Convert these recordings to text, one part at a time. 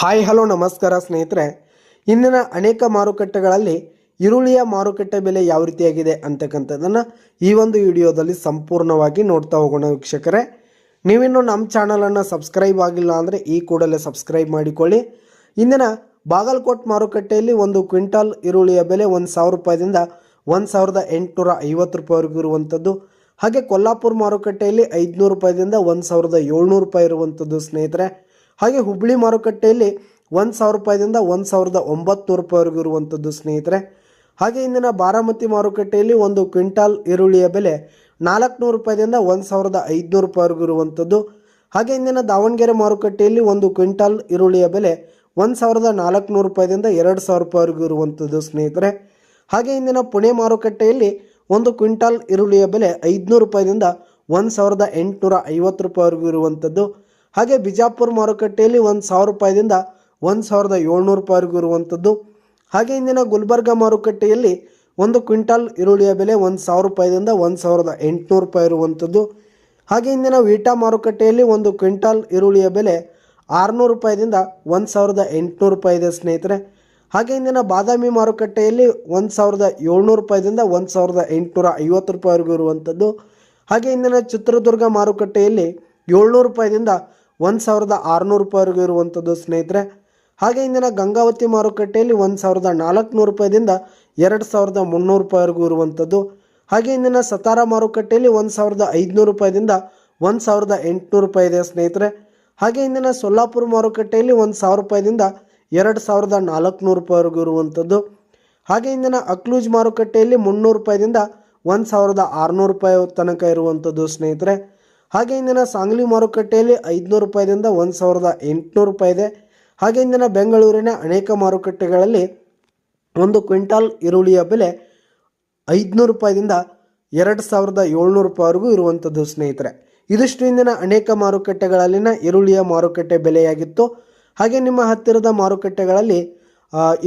Hi, hello, ನಮಸ್ಕಾರ ಸ್ನೇಹಿತರೆ. ಇಂದಿನ ಅನೇಕ ಮಾರುಕಟ್ಟೆಗಳಲ್ಲಿ ಈರುಳ್ಳಿಯ ಮಾರುಕಟ್ಟೆ ಬೆಲೆ ಯಾವ ರೀತಿಯಾಗಿದೆ ಅಂತಕ್ಕಂಥದ್ದನ್ನು ಈ ಒಂದು ವಿಡಿಯೋದಲ್ಲಿ ಸಂಪೂರ್ಣವಾಗಿ ನೋಡ್ತಾ ಹೋಗೋಣ ವೀಕ್ಷಕರೇ. ನೀವಿನ್ನು ನಮ್ಮ ಚಾನಲನ್ನು ಸಬ್ಸ್ಕ್ರೈಬ್ ಆಗಿಲ್ಲ ಅಂದರೆ ಈ ಕೂಡಲೇ ಸಬ್ಸ್ಕ್ರೈಬ್ ಮಾಡಿಕೊಳ್ಳಿ. ಇಂದಿನ ಬಾಗಲಕೋಟ್ ಮಾರುಕಟ್ಟೆಯಲ್ಲಿ ಒಂದು ಕ್ವಿಂಟಾಲ್ ಈರುಳ್ಳಿಯ ಬೆಲೆ ಒಂದು ಸಾವಿರ ರೂಪಾಯಿದಿಂದ ಒಂದು ಸಾವಿರದ ಎಂಟುನೂರ ಐವತ್ತು ರೂಪಾಯಿವರೆಗೂ ಇರುವಂಥದ್ದು. ಹಾಗೆ ಕೊಲ್ಲಾಪುರ ಮಾರುಕಟ್ಟೆಯಲ್ಲಿ ಐದುನೂರು ರೂಪಾಯಿದಿಂದ ಒಂದು ಸಾವಿರದ ಏಳ್ನೂರು ರೂಪಾಯಿ ಇರುವಂಥದ್ದು ಸ್ನೇಹಿತರೆ. ಹಾಗೆ ಹುಬ್ಬಳ್ಳಿ ಮಾರುಕಟ್ಟೆಯಲ್ಲಿ ಒಂದು ಸಾವಿರ ರೂಪಾಯಿದಿಂದ ಒಂದು ಸಾವಿರದ ಒಂಬತ್ತು ರೂಪಾಯಿವರೆಗೂ ಇರುವಂಥದ್ದು ಸ್ನೇಹಿತರೆ. ಹಾಗೆ ಇಂದಿನ ಬಾರಾಮತಿ ಮಾರುಕಟ್ಟೆಯಲ್ಲಿ ಒಂದು ಕ್ವಿಂಟಾಲ್ ಈರುಳ್ಳಿಯ ಬೆಲೆ ನಾಲ್ಕುನೂರು ರೂಪಾಯಿದಿಂದ ಒಂದು ಸಾವಿರದ ಐದುನೂರು ರೂಪಾಯಿವರೆಗೂ ಇರುವಂಥದ್ದು ಹಾಗೆ ಇಂದಿನ ದಾವಣಗೆರೆ ಮಾರುಕಟ್ಟೆಯಲ್ಲಿ ಒಂದು ಕ್ವಿಂಟಾಲ್ ಈರುಳ್ಳಿಯ ಬೆಲೆ ಒಂದು ಸಾವಿರದ ನಾಲ್ಕುನೂರು ರೂಪಾಯಿದಿಂದ ಎರಡು ಸಾವಿರ ರೂಪಾಯಿವರೆಗೂ ಇರುವಂಥದ್ದು ಸ್ನೇಹಿತರೆ. ಹಾಗೆ ಇಂದಿನ ಪುಣೆ ಮಾರುಕಟ್ಟೆಯಲ್ಲಿ ಒಂದು ಕ್ವಿಂಟಾಲ್ ಈರುಳ್ಳಿಯ ಬೆಲೆ ಐದುನೂರು ರೂಪಾಯಿದಿಂದ ಒಂದು ಸಾವಿರದ ಎಂಟುನೂರ ಐವತ್ತು ರೂಪಾಯಿವರೆಗೂ ಇರುವಂಥದ್ದು ಹಾಗೆ ಬಿಜಾಪುರ ಮಾರುಕಟ್ಟೆಯಲ್ಲಿ ಒಂದು ಸಾವಿರ ರೂಪಾಯಿದಿಂದ ಒಂದು ಸಾವಿರದ ಏಳ್ನೂರು ರೂಪಾಯಿವರೆಗೂ ಇರುವಂಥದ್ದು ಹಾಗೆ ಇಂದಿನ ಗುಲ್ಬರ್ಗ ಮಾರುಕಟ್ಟೆಯಲ್ಲಿ ಒಂದು ಕ್ವಿಂಟಾಲ್ ಈರುಳ್ಳಿಯ ಬೆಲೆ ಒಂದು ಸಾವಿರ ರೂಪಾಯಿದಿಂದ ಒಂದು ಸಾವಿರದ ಎಂಟುನೂರು ರೂಪಾಯಿ ಇರುವಂಥದ್ದು ಹಾಗೆ ಇಂದಿನ ವೀಟಾ ಮಾರುಕಟ್ಟೆಯಲ್ಲಿ ಒಂದು ಕ್ವಿಂಟಾಲ್ ಈರುಳ್ಳಿಯ ಬೆಲೆ ಆರುನೂರು ರೂಪಾಯಿದಿಂದ ಒಂದು ಸಾವಿರದ ಎಂಟುನೂರು ರೂಪಾಯಿ ಇದೆ ಸ್ನೇಹಿತರೆ. ಹಾಗೆ ಇಂದಿನ ಬಾದಾಮಿ ಮಾರುಕಟ್ಟೆಯಲ್ಲಿ ಒಂದು ಸಾವಿರದ ಏಳ್ನೂರು ರೂಪಾಯಿದಿಂದ ಒಂದು ಸಾವಿರದ ಎಂಟುನೂರ ಐವತ್ತು ರೂಪಾಯಿವರೆಗೂ ಇರುವಂಥದ್ದು ಹಾಗೆ ಇಂದಿನ ಚಿತ್ರದುರ್ಗ ಮಾರುಕಟ್ಟೆಯಲ್ಲಿ ಏಳ್ನೂರು ರೂಪಾಯಿದಿಂದ ಒಂದು ಸಾವಿರದ ಆರುನೂರು ರೂಪಾಯಿವರೆಗೂ ಇರುವಂಥದ್ದು ಸ್ನೇಹಿತರೆ. ಹಾಗೆ ಇಂದಿನ ಗಂಗಾವತಿ ಮಾರುಕಟ್ಟೆಯಲ್ಲಿ ಒಂದು ಸಾವಿರದ ನಾಲ್ಕುನೂರು ರೂಪಾಯಿದಿಂದ ಎರಡು ಸಾವಿರದ ಮುನ್ನೂರು ರೂಪಾಯಿವರೆಗೂ ಇರುವಂಥದ್ದು ಹಾಗೆ ಇಂದಿನ ಸತಾರ ಮಾರುಕಟ್ಟೆಯಲ್ಲಿ ಒಂದು ಸಾವಿರದ ಐದುನೂರು ರೂಪಾಯಿದಿಂದ ಒಂದು ಸಾವಿರದ ಎಂಟುನೂರು ರೂಪಾಯಿ ಇದೆ ಸ್ನೇಹಿತರೆ. ಹಾಗೆ ಇಂದಿನ ಸೊಲ್ಲಾಪುರ ಮಾರುಕಟ್ಟೆಯಲ್ಲಿ ಒಂದು ಸಾವಿರ ರೂಪಾಯಿದಿಂದ ಎರಡು ಸಾವಿರದ ನಾಲ್ಕುನೂರು ರೂಪಾಯಿವರೆಗೂ ಇರುವಂಥದ್ದು ಹಾಗೆ ಇಂದಿನ ಅಕ್ಲೂಜ್ ಮಾರುಕಟ್ಟೆಯಲ್ಲಿ ಮುನ್ನೂರು ರೂಪಾಯಿದಿಂದ ಒಂದು ಸಾವಿರದ ಆರುನೂರು ರೂಪಾಯಿ ತನಕ ಇರುವಂಥದ್ದು ಸ್ನೇಹಿತರೆ. ಹಾಗೆ ಇಂದಿನ ಸಾಂಗ್ಲಿ ಮಾರುಕಟ್ಟೆಯಲ್ಲಿ ಐದುನೂರು ರೂಪಾಯಿದಿಂದ ಒಂದು ಸಾವಿರದ ಎಂಟುನೂರು ರೂಪಾಯಿ ಇದೆ. ಹಾಗೆ ಇಂದಿನ ಬೆಂಗಳೂರಿನ ಅನೇಕ ಮಾರುಕಟ್ಟೆಗಳಲ್ಲಿ ಒಂದು ಕ್ವಿಂಟಾಲ್ ಈರುಳ್ಳಿಯ ಬೆಲೆ ಐದುನೂರು ರೂಪಾಯಿದಿಂದ ಎರಡು ಸಾವಿರದ ಏಳ್ನೂರು ರೂಪಾಯಿವರೆಗೂ ಇರುವಂಥದ್ದು ಸ್ನೇಹಿತರೆ. ಇದಿಷ್ಟು ಇಂದಿನ ಅನೇಕ ಮಾರುಕಟ್ಟೆಗಳಲ್ಲಿನ ಈರುಳ್ಳಿಯ ಮಾರುಕಟ್ಟೆ ಬೆಲೆಯಾಗಿತ್ತು. ಹಾಗೆ ನಿಮ್ಮ ಹತ್ತಿರದ ಮಾರುಕಟ್ಟೆಗಳಲ್ಲಿ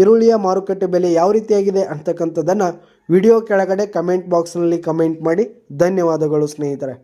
ಈರುಳ್ಳಿಯ ಮಾರುಕಟ್ಟೆ ಬೆಲೆ ಯಾವ ರೀತಿಯಾಗಿದೆ ಅಂತಕ್ಕಂಥದ್ದನ್ನು ವಿಡಿಯೋ ಕೆಳಗಡೆ ಕಮೆಂಟ್ ಬಾಕ್ಸ್ನಲ್ಲಿ ಕಮೆಂಟ್ ಮಾಡಿ. ಧನ್ಯವಾದಗಳು, ಸ್ನೇಹಿತರೆ.